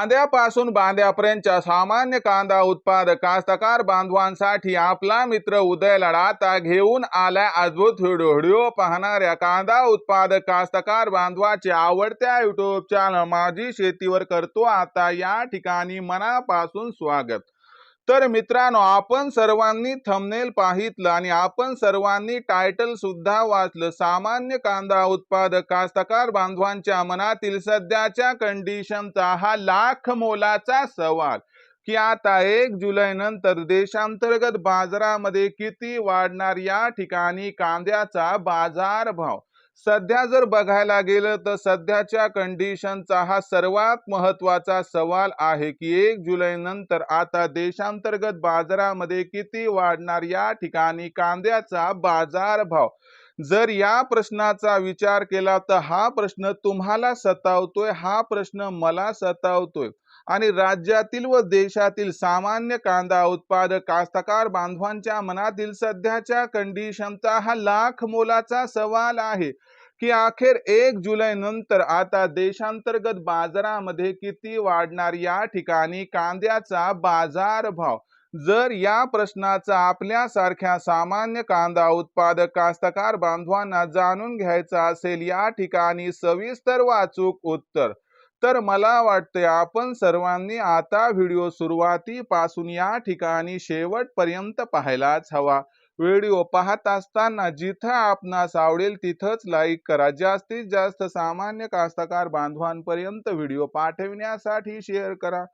कांद्यापासून बांध्यापर्यंतच्या सामान्य कांदा उत्पादक कास्तकार बांधवांसाठी आपला मित्र उदय लढाता घेऊन आला अद्भुत व्हिडिओ पाहणाऱ्या कांदा उत्पादक कास्तकार बांधवाचे आवडत्या युट्यूब चॅनल माझी शेतीवर करतो. आता या ठिकाणी मनापासून स्वागत. तर मित्रांनो आपण सर्वांनी थंबनेल पाहितलं आणि आपण सर्वांनी टायटल सुद्धा वाचलं. सामान्य कांदा उत्पादक कास्तकार बांधवांच्या मनातील सध्याच्या कंडिशनचा हा लाख मोलाचा सवाल की आता एक जुलै नंतर देशांतर्गत बाजारामध्ये किती वाढणार या ठिकाणी कांद्याचा बाजार भाव सध्या जर बघायला गेलं तर सध्याच्या कंडिशनचा हा सर्वात महत्त्वाचा सवाल आहे की एक जुलै नंतर आता देशांतर्गत बाजारामध्ये किती वाढणार? या ठिकाणी कांद्याचा बाजार भाव जर या प्रश्नाचा विचार केला तर हा प्रश्न तुम्हाला सतावतोय हा प्रश्न मला सतावतोय. आणि राज्यातील व देशातील सामान्य कांदा उत्पादक कास्तकार बांधवांच्या मनातील सध्याच्या कंडिशनचा हा लाख मोलाचा सवाल आहे की अखेर एक जुलै नंतर आता देशांतर्गत बाजारामध्ये किती वाढणार या ठिकाणी कांद्याचा बाजार भाव? जर या प्रश्नाचा आपल्यासारख्या सामान्य कांदा उत्पादक कास्तकार बांधवांना जाणून घ्यायचा असेल या ठिकाणी सविस्तर वाचूक उत्तर तर मला वाटते आपण सर्वांनी आता व्हिडिओ सुरुवातीपासून या ठिकाणी शेवटपर्यंत पाहायलाच हवा. व्हिडिओ पाहत असताना जिथं आपणास आवडेल तिथंच लाईक करा. जास्तीत जास्त सामान्य कास्तकार बांधवांपर्यंत व्हिडिओ पाठविण्यासाठी शेअर करा.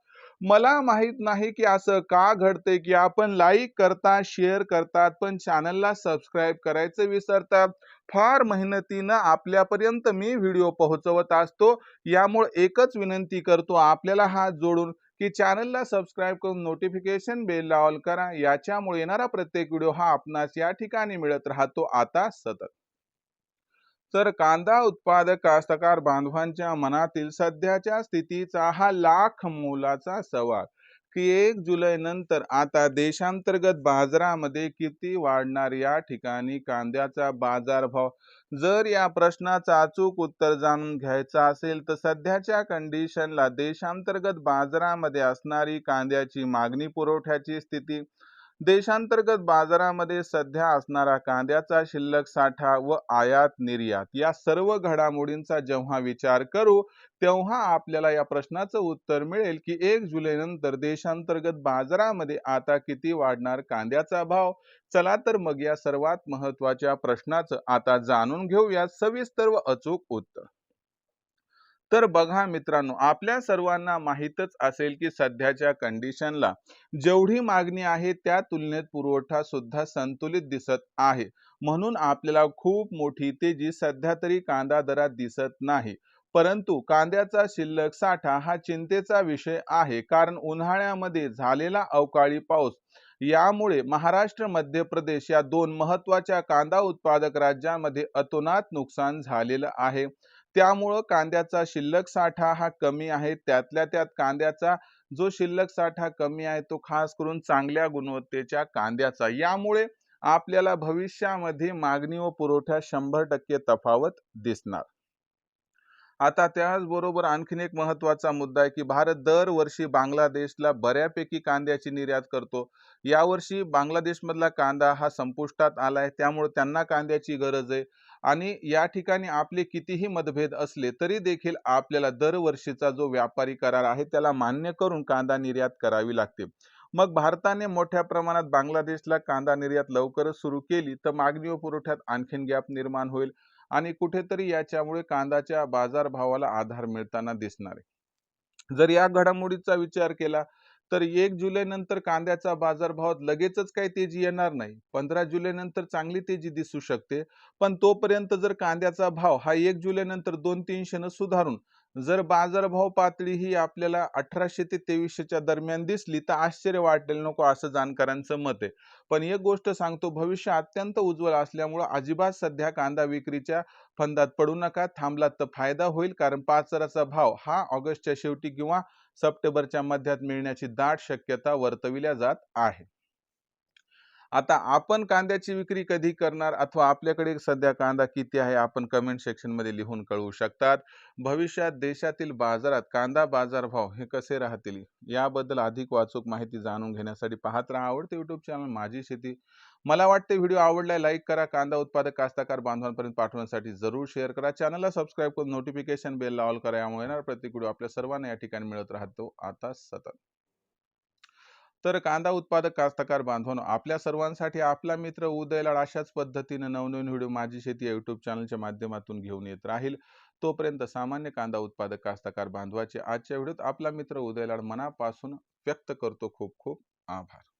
मला माहीत नाही की असं का घडते की आपण लाईक करतात शेअर करतात पण चॅनलला सबस्क्राईब करायचं विसरतात. फार मेहनतीनं आपल्यापर्यंत मी व्हिडिओ पोहोचवत असतो. यामुळे एकच विनंती करतो आपल्याला हात जोडून की चॅनलला सबस्क्राईब करून नोटिफिकेशन बेल ऑल करा. याच्यामुळे येणारा प्रत्येक व्हिडिओ हा आपणास या ठिकाणी मिळत राहतो. आता सतत. तर कांदा उत्पादक कास्तकार बांधवांच्या मनातील सध्याच्या स्थितीचा हा लाख मोलाचा सवाल. एक जुलै नंतर आता देशांतर्गत बाजारामध्ये किती वाढणार या ठिकाणी कांद्याचा बाजारभाव? जर या प्रश्नाचं अचूक उत्तर जाणून घ्यायचं असेल तर सध्याच्या कंडिशनला देशांतर्गत बाजारामध्ये असणारी कांद्याची मागणी पुरवठ्याची स्थिती देशांतर्गत बाजारामध्ये सध्या असणारा कांद्याचा शिल्लक साठा व आयात निर्यात या सर्व घडामोडींचा जेव्हा विचार करू तेव्हा आपल्याला या प्रश्नाचं उत्तर मिळेल की एक जुलै नंतर देशांतर्गत बाजारामध्ये आता किती वाढणार कांद्याचा भाव? चला तर मग या सर्वात महत्त्वाच्या प्रश्नाचं आता जाणून घेऊया सविस्तर व अचूक उत्तर. तर बघा मित्रांनो आपल्या सर्वांना माहीतच असेल की सध्याच्या कंडिशनला जेवढी मागणी आहे त्या तुलनेत पुरवठा सुद्धा संतुलित दिसत आहे. म्हणून आपल्याला खूप मोठी तेजी सध्या तरी कांदा दरात दिसत नाही. परंतु कांद्याचा शिल्लक साठा हा चिंतेचा विषय आहे कारण उन्हाळ्यामध्ये झालेला अवकाळी पाऊस यामुळे महाराष्ट्र मध्य प्रदेश या दोन महत्त्वाच्या कांदा उत्पादक राज्यांमध्ये अतोनात नुकसान झालेलं आहे. त्यामुळं कांद्याचा शिल्लक साठा हा कमी आहे. त्यातल्या त्यात कांद्याचा जो शिल्लक साठा कमी आहे तो खास करून चांगल्या गुणवत्तेच्या कांद्याचा. यामुळे आपल्याला भविष्यामध्ये मागणी व पुरवठ्यात शंभर टक्के तफावत दिसणार. आता त्याचबरोबर आणखीन एक महत्त्वाचा मुद्दा आहे की भारत दरवर्षी बांगलादेशला बऱ्यापैकी कांद्याची निर्यात करतो. यावर्षी बांगलादेशमधला कांदा हा संपुष्टात आला आहे त्यामुळे त्यांना कांद्याची गरज आहे. आणि या ठिकाणी आपले कितीही मतभेद असले तरी देखील आपल्याला दरवर्षीचा जो व्यापारी करार आहे त्याला मान्य करून कांदा निर्यात करावी लागते. मग भारताने मोठ्या प्रमाणात बांगलादेशला कांदा निर्यात लवकरच सुरू केली तर मागणी व पुरवठ्यात आणखीन गॅप निर्माण होईल. आणि कुठेतरी याच्यामुळे कांद्याच्या बाजारभावाला आधार मिळताना दिसणार आहे. जर या घडामोडीचा विचार केला तर एक जुलै नंतर कांद्याचा बाजारभावात लगेचच काही तेजी येणार नाही. पंधरा जुलै नंतर चांगली तेजी दिसू शकते. पण तोपर्यंत जर कांद्याचा भाव हा एक जुलै नंतर दोन तीनशे न सुधारून जर बाजारभाव पातळी ही आपल्याला अठराशे ते तेवीसशेच्या दरम्यान दिसली तर आश्चर्य वाटेल नको असं जाणकारांचं मत आहे. पण एक गोष्ट सांगतो भविष्य अत्यंत उज्ज्वल असल्यामुळं अजिबात सध्या कांदा विक्रीच्या फंदात पडू नका. थांबलात तर फायदा होईल कारण पाचराचा भाव हा ऑगस्टच्या शेवटी किंवा सप्टेंबरच्या मध्यात मिळण्याची दाट शक्यता वर्तविल्या जात आहे. आता आपण कांद्याची विक्री कधी करणार? अथवा आपल्याकडे सध्या कांदा किती आहे? आपण कमेंट सेक्शनमध्ये लिहून कळवू शकतात. भविष्यात देशातील बाजारात कांदा बाजारभाव हे कसे राहतील? याबद्दल अधिक वाचूक माहिती जाणून घेण्यासाठी पाहत राहा आवडते यूट्यूब चॅनल माझी शेती. मला वाटते व्हिडिओ आवडलाय लाईक करा. कांदा उत्पादक कास्ताकार बांधवांपर्यंत पाठवण्यासाठी जरूर शेअर करा. चॅनलला सबस्क्राईब करून नोटिफिकेशन बेल ऑल करा. यामुळे येणार प्रत्येक व्हिडिओ आपल्या सर्वांना या ठिकाणी मिळत राहतो. आता सतत. तर कांदा उत्पादक कास्तकार बांधवांनो आपल्या सर्वांसाठी आपला मित्र उदयलाड अशाच पद्धतीनं नवनवीन व्हिडिओ माझी शेती या युट्यूब चॅनलच्या माध्यमातून घेऊन येत राहील. तोपर्यंत सामान्य कांदा उत्पादक कास्तकार बांधवाचे आजच्या व्हिडिओत आपला मित्र उदयलाड मनापासून व्यक्त करतो. खूप खूप आभार.